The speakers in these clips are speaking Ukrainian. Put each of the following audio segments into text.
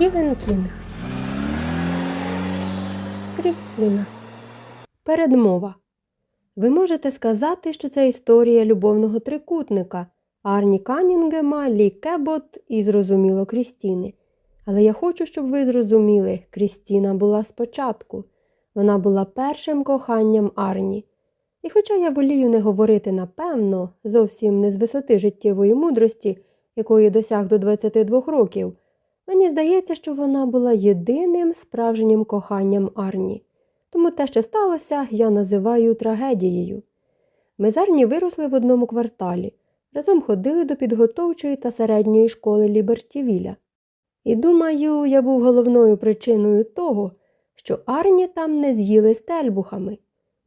Стівен Кінг. Крістіна. Передмова. Ви можете сказати, що це історія любовного трикутника Арні Канінгема, Лі Кебот і, зрозуміло, Крістіни. Але я хочу, щоб ви зрозуміли, Крістіна була спочатку. Вона була першим коханням Арні. І хоча я волію не говорити напевно, зовсім не з висоти життєвої мудрості, якої досяг до 22 років, мені здається, що вона була єдиним справжнім коханням Арні. Тому те, що сталося, я називаю трагедією. Ми з Арні виросли в одному кварталі, разом ходили до підготовчої та середньої школи Лібертівіля. І думаю, я був головною причиною того, що Арні там не з'їли з тельбухами.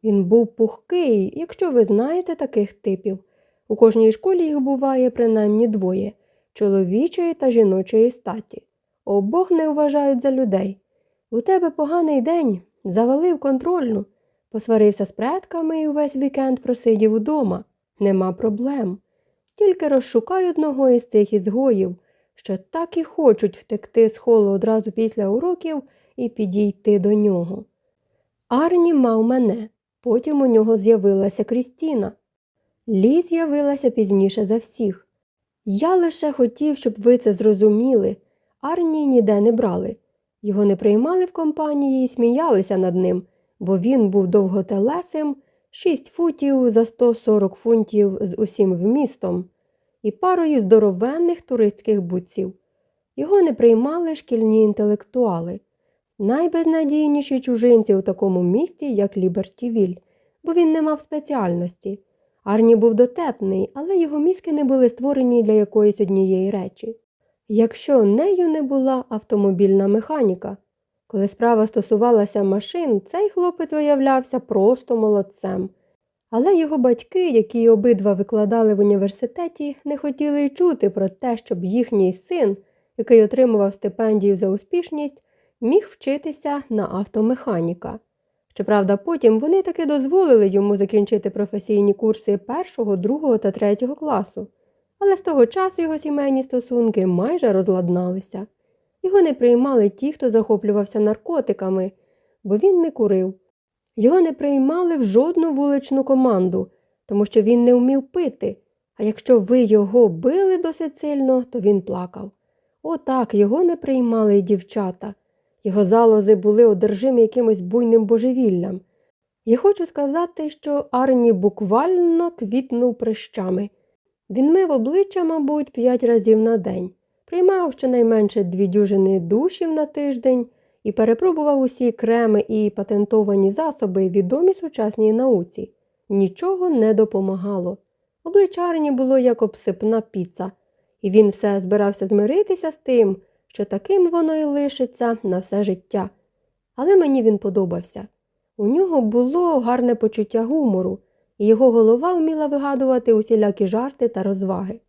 Він був пухкий, якщо ви знаєте таких типів. У кожній школі їх буває принаймні двоє чоловічої та жіночої статі. Обох не вважають за людей. У тебе поганий день, завалив контрольну, посварився з предками і увесь вікенд просидів удома. Нема проблем. Тільки розшукай одного із цих ізгоїв, що так і хочуть втекти з холу одразу після уроків і підійти до нього. Арні мав мене, потім у нього з'явилася Крістіна. Лі з'явилася пізніше за всіх. Я лише хотів, щоб ви це зрозуміли. Арні ніде не брали. Його не приймали в компанії і сміялися над ним, бо він був довготелесим, 6 футів за 140 фунтів з усім вмістом і парою здоровенних туристських бутсів. Його не приймали шкільні інтелектуали, найбезнадійніші чужинці у такому місті, як Лібертівіль, бо він не мав спеціальності. Арні був дотепний, але його мізки не були створені для якоїсь однієї речі. Якщо нею не була автомобільна механіка. Коли справа стосувалася машин, цей хлопець виявлявся просто молодцем. Але його батьки, які обидва викладали в університеті, не хотіли й чути про те, щоб їхній син, який отримував стипендію за успішність, міг вчитися на автомеханіка. Щоправда, потім вони таки дозволили йому закінчити професійні курси першого, другого та третього класу, але з того часу його сімейні стосунки майже розладналися. Його не приймали ті, хто захоплювався наркотиками, бо він не курив. Його не приймали в жодну вуличну команду, тому що він не вмів пити, а якщо ви його били досить сильно, то він плакав. Отак його не приймали й дівчата. Його залози були одержимі якимось буйним божевіллям. Я хочу сказати, що Арні буквально квітнув прищами. Він мив обличчя, мабуть, п'ять разів на день, приймав щонайменше дві дюжини душів на тиждень і перепробував усі креми і патентовані засоби, відомі сучасній науці. Нічого не допомагало. Обличчя Арні було як обсипна піца, і він все збирався змиритися з тим, що таким воно і лишиться на все життя. Але мені він подобався. У нього було гарне почуття гумору, його голова вміла вигадувати усілякі жарти та розваги.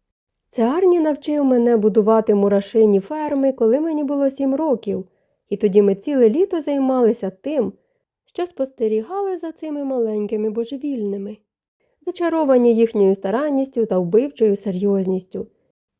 Це Арні навчив мене будувати мурашині ферми, коли мені було сім років, і тоді ми ціле літо займалися тим, що спостерігали за цими маленькими божевільними, зачаровані їхньою старанністю та вбивчою серйозністю.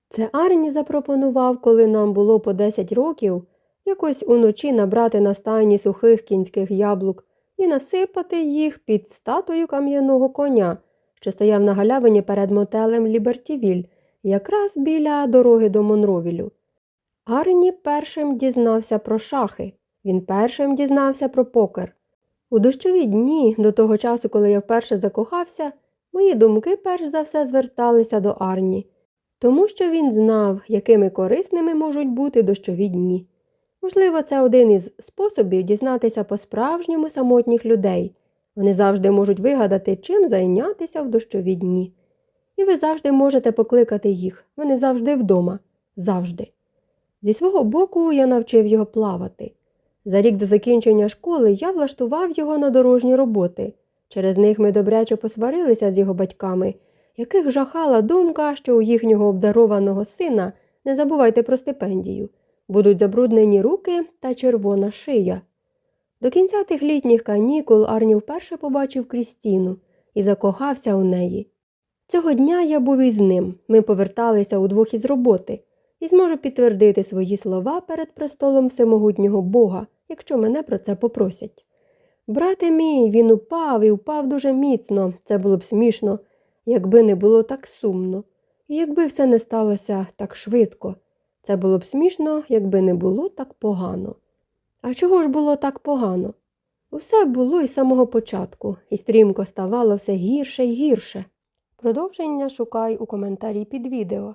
Це Арні запропонував, коли нам було по 10 років, якось уночі набрати на стайні сухих кінських яблук і насипати їх під статую кам'яного коня, що стояв на галявині перед мотелем Лібертівіль, якраз біля дороги до Монровілю. Арні першим дізнався про шахи, він першим дізнався про покер. У дощові дні, до того часу, коли я вперше закохався, мої думки перш за все зверталися до Арні тому що він знав, якими корисними можуть бути дощові дні. Можливо, це один із способів дізнатися по-справжньому самотніх людей. Вони завжди можуть вигадати, чим зайнятися в дощові дні. І ви завжди можете покликати їх, вони завжди вдома, завжди. Зі свого боку, я навчив його плавати. За рік до закінчення школи я влаштував його на дорожні роботи. Через них ми добряче посварилися з його батьками яких жахала думка, що у їхнього обдарованого сина не забувайте про стипендію, будуть забруднені руки та червона шия. До кінця тих літніх канікул Арні вперше побачив Крістіну і закохався у неї. Цього дня я був із ним. Ми поверталися удвох із роботи. і зможу підтвердити свої слова перед престолом всемогутнього Бога, якщо мене про це попросять. Брате мій, він упав і впав дуже міцно, це було б смішно, якби не було так сумно, і якби все не сталося так швидко. Це було б смішно, якби не було так погано. А чого ж було так погано? Усе було із самого початку, і стрімко ставало все гірше і гірше. Продовження шукай у коментарі під відео.